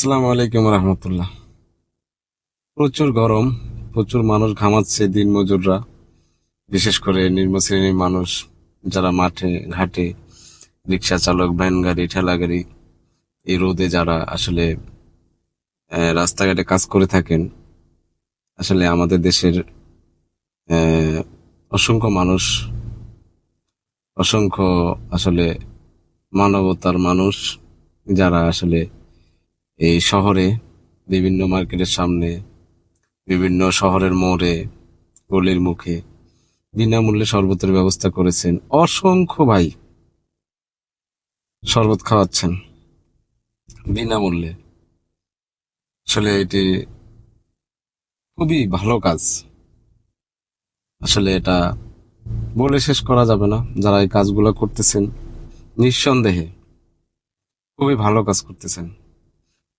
আসসালামু আলাইকুম রহমতুল্লাহ। প্রচুর গরম, প্রচুর মানুষ ঘামাচ্ছে দিন মজুররা বিশেষ করে নিম্ন শ্রেণির মানুষ, যারা মাঠে, ঘাটে, রিক্সা চালক, ভ্যান গাড়ি, ঠেলা গাড়ি, এই রোদে যারা আসলে রাস্তাঘাটে কাজ করে থাকেন, আসলে আমাদের দেশের অসংখ্য মানুষ, অসংখ্য আসলে মানবতার মানুষ, যারা আসলে এই শহরে, বিভিন্ন মার্কেটের সামনে, বিভিন্ন শহরের মোড়ে, গলির মুখে বিনামূল্যে শরবতের ব্যবস্থা করেছেন অসংখ্য ভাই। শরবত খাওয়াচ্ছেন বিনামূল্যে। আসলে এটি খুবই ভালো কাজ। আসলে এটা বলে শেষ করা যাবে না। যারা এই কাজগুলো করতেছেন, নিঃসন্দেহে খুবই ভালো কাজ করতেছেন।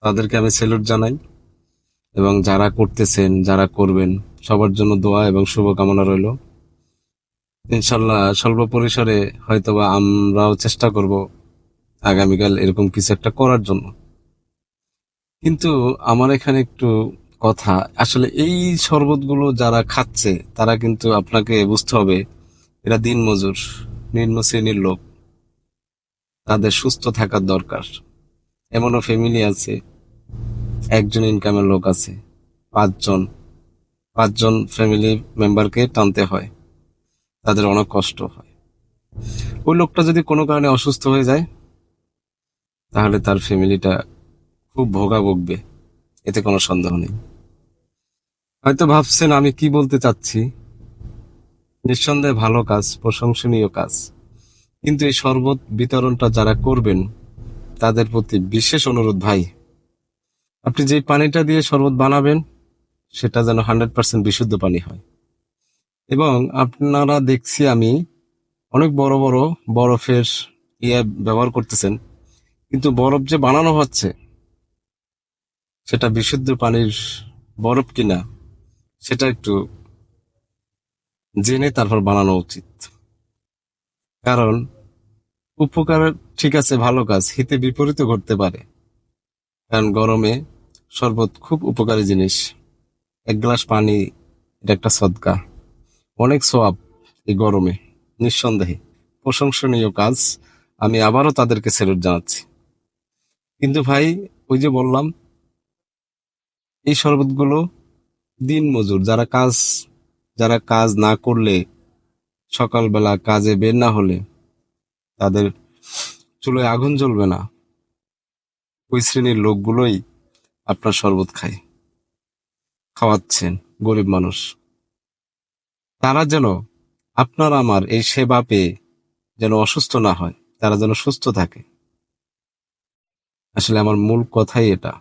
তাদেরকে আমি সেলুট জানাই। এবং যারা করতেছেন, যারা করবেন, সবার জন্য দোয়া এবং শুভকামনা রইল। ইনশাল্লাহ স্বল্প পরিসরে হয়তোবা আমরাও চেষ্টা করব আগামীকাল এরকম কিছু একটা করার জন্য। কিন্তু আমার এখানে একটু কথা, আসলে এই শরবতগুলো যারা খাচ্ছে, তারা কিন্তু আপনাকে বুঝতে হবে, এরা দিনমজুর, নিম্ন শ্রেণির লোক। তাদের সুস্থ থাকার দরকার। এমনও ফ্যামিলি আছে একজন ইনকামের লোক আছে। পাঁচজন পাঁচজন ফ্যামিলি মেম্বারকে টানতে হয়। তাদের অনেক কষ্ট হয়। ওই লোকটা যদি কোনো কারণে অসুস্থ হয়ে যায়, তাহলে তার ফ্যামিলিটা খুব ভোগা বকবে এতে কোনো সন্দেহ নেই। হয়তো ভাবছেন, আমি কি বলতে চাচ্ছি? নিঃসন্দেহে ভালো কাজ, প্রশংসনীয় কাজ। কিন্তু এই শরবত বিতরণটা যারা করবেন, তাদের প্রতি বিশেষ অনুরোধ ভাই। আপনি যে পানিটা দিয়ে শরবত বানাবেন, সেটা যেন হান্ড্রেড পার্সেন্ট বিশুদ্ধ পানি হয়। এবং আপনারা দেখছি আমি অনেক বড় বড় বরফের ইয়ে ব্যবহার করতেছেন, কিন্তু বরফ যে বানানো হচ্ছে, সেটা বিশুদ্ধ পানির বরফ কিনা, সেটা একটু জেনে তারপর বানানো উচিত। কারণ উপকার ঠিক আছে, ভালো কাজ, হিতে বিপরীত ঘটতে পারে। কারণ গরমে শরবত খুব উপকারী জিনিস। এক গ্লাস পানি, এটা একটা সদকা। অনেক সোয়াব এই গরমে, নিঃসন্দেহে। প্রশংসনীয় কাজ, আমি আবারও তাদেরকে সেলুট জানাচ্ছি। কিন্তু ভাই, ওই যে বললাম, এই শরবতগুলো দিন মজুর। যারা কাজ যারা কাজ না করলে, সকালবেলা কাজে বের না হলে, তাদের চুলোয় আগুন জ্বলবে না। ওই শ্রেণির লোকগুলোই আপনার শরবত খাই। খাওয়াচ্ছেন, গরিব মানুষ। তারা যেন আপনার আমার এই সেবা পেয়ে যেন অসুস্থ না হয়, তারা যেন সুস্থ থাকে। আসলে আমার মূল কথাই এটা।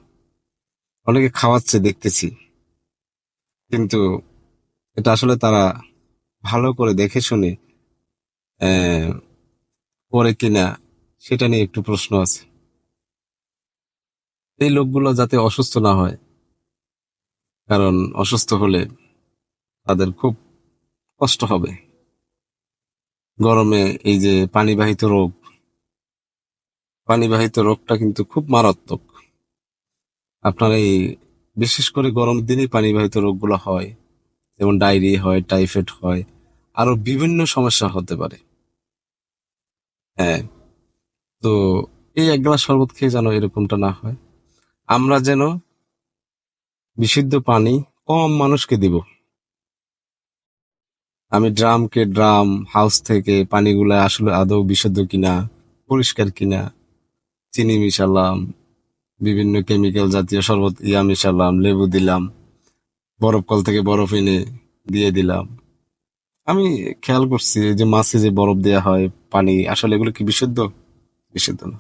অনেকে খাওয়াচ্ছে, দেখতেছি। কিন্তু এটা আসলে তারা ভালো করে দেখে শুনে করে কিনা, সেটা নিয়ে একটু প্রশ্ন আছে। এই লোকগুলো যাতে অসুস্থ না হয়। কারণ অসুস্থ হলে তাদের খুব কষ্ট হবে। গরমে এই যে পানিবাহিত রোগ, পানিবাহিত রোগটা কিন্তু খুব মারাত্মক। আপনার এই বিশেষ করে গরম দিনে পানিবাহিত রোগগুলো হয়, যেমন ডায়রিয়া হয়, টাইফয়েড হয় আরও বিভিন্ন সমস্যা হতে পারে। হ্যাঁ তো এই এক গ্লাস শরবত খেয়ে যেন এরকমটা না হয়। আমরা যেন বিশুদ্ধ পানি কম মানুষকে দিব। আমি ড্রামকে ড্রাম, হাউস থেকে পানিগুলা আসলে আদৌ বিশুদ্ধ কিনা, পরিষ্কার কিনা, চিনি মিশালাম, বিভিন্ন কেমিক্যাল জাতীয় শরবত, ইয়া মিশালাম, লেবু দিলাম, বরফ কল থেকে বরফ এনে দিয়ে দিলাম। আমি খেয়াল করছি যে মাছে যে বরফ দেওয়া হয়, পানি, আসলে এগুলো কি বিশুদ্ধ? বিশুদ্ধ না।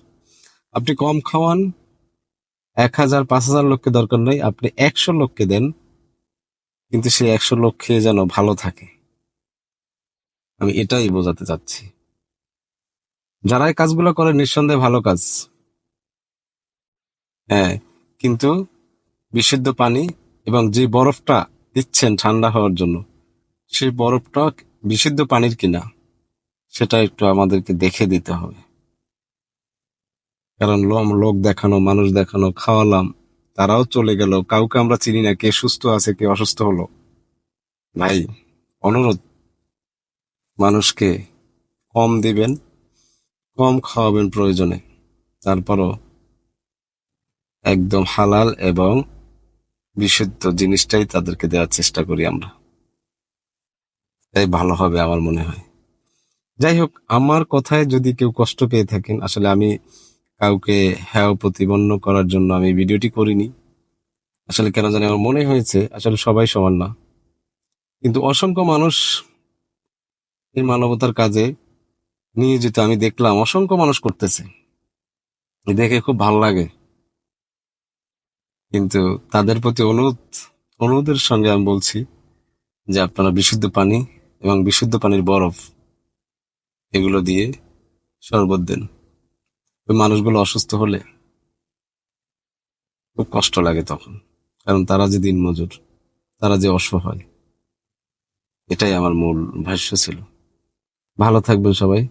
আপনি কম খাওয়ান এক হাজার, পাঁচ হাজার লোককে দরকার নেই, আপনি একশো লোককে দেন, কিন্তু সেই একশো লোক খেয়ে যেন ভালো থাকে। আমি এটাই বোঝাতে চাচ্ছি। যারা এই কাজগুলো করে, নিঃসন্দেহে ভালো কাজ। হ্যাঁ কিন্তু বিশুদ্ধ পানি এবং যে বরফটা দিচ্ছেন ঠান্ডা হওয়ার জন্য, সেই বরফটা বিশুদ্ধ পানির কিনা, সেটা একটু আমাদেরকে দেখে দিতে হবে। কারণ লো- লোক দেখানো, মানুষ দেখানো, খাওয়ালাম, তারাও চলে গেল। কাউকে আমরা চিনি না, কে সুস্থ আছে, কে অসুস্থ হলো। ভাই, অনুরোধ, মানুষকে কম দিবেন, কম খাওয়াবেন প্রয়োজনে। তারপরও একদম হালাল এবং বিশুদ্ধ জিনিসটাই তাদেরকে দেওয়ার চেষ্টা করি আমরা। তাই ভালো হবে আমার মনে হয়। যাই হোক, আমার কথায় যদি কেউ কষ্ট পেয়ে থাকেন, আসলে আমি কাউকে হ্যাঁ প্রতিপন্ন করার জন্য আমি ভিডিওটি করিনি। আসলে কেন জানি আমার মনে হয়েছে, আসলে সবাই সমান না। কিন্তু অসংখ্য মানুষ এই মানবতার কাজে নিয়োজিত, আমি দেখলাম অসংখ্য মানুষ করতেছে। দেখে খুব ভালো লাগে। কিন্তু তাদের প্রতি অনুরোধ, অনুরোধের সঙ্গে আমি বলছি যে আপনারা বিশুদ্ধ পানি এবং বিশুদ্ধ পানির বরফ, এগুলো দিয়ে শরবত দেন। ওই মানুষগুলো অসুস্থ হলে খুব কষ্ট লাগে তখন। কারণ তারা যে দিন মজুর তারা যে অসহায় এটাই আমার মূল ভাষ্য ছিল। ভালো থাকবেন সবাই।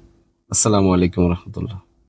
আসসালামু আলাইকুম রহমতুল্লাহ।